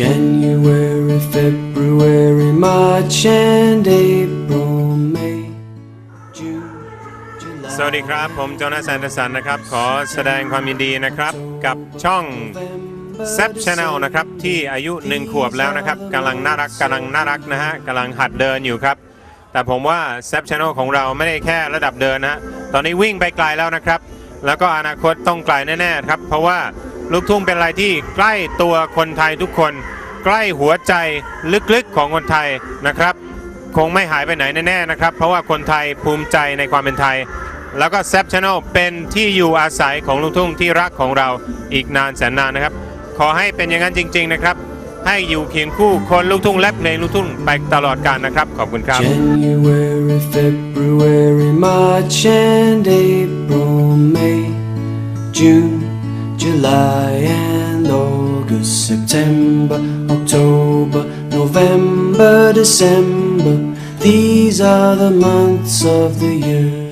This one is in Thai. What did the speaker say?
January, February, March, and April, May, June, สวัสดีครับ ผมโจนาสันเดอร์สันนะครับ ขอแสดงความยินดีนะครับ กับช่อง แซ p Channel นะครับที่อายุหนึ่งขวบแล้วนะครับกำลังน่ารักกำลังน่ารักนะฮะกำลังหัดเดินอยู่ครับ แต่ผมว่าแซ p Channel ของเราไม่ได้แค่ระดับเดินนะฮะตอนนี้วิ่งไปไกลแล้วนะครับ แล้วก็อนาคตต้องไกลแน่ๆครับ เพราะว่า ลูกทุ่งเป็นอะไรที่ใกล้ตัวคนไทยทุกคน ใกล้หัวใจลึกๆของคนไทยนะครับ คงไม่หายไปไหนแน่ๆนะครับ เพราะว่าคนไทยภูมิใจในความเป็นไทย แล้วก็แซ p Channel เป็นที่อยู่อาศัยของลูกทุ่งที่รักของเราอีกนานแสนนานนะครับ ขอให้เป็นอย่างนั้นจริง ๆนะครับ ให้อยู่เคียงคู่คนลูกทุ่งและเพลงลูกทุ่งไปตลอดกาลนะครับ ขอบคุณครับ January, February, March, and April, May, June, July, and August, September, October, November, December. These are the months of the year.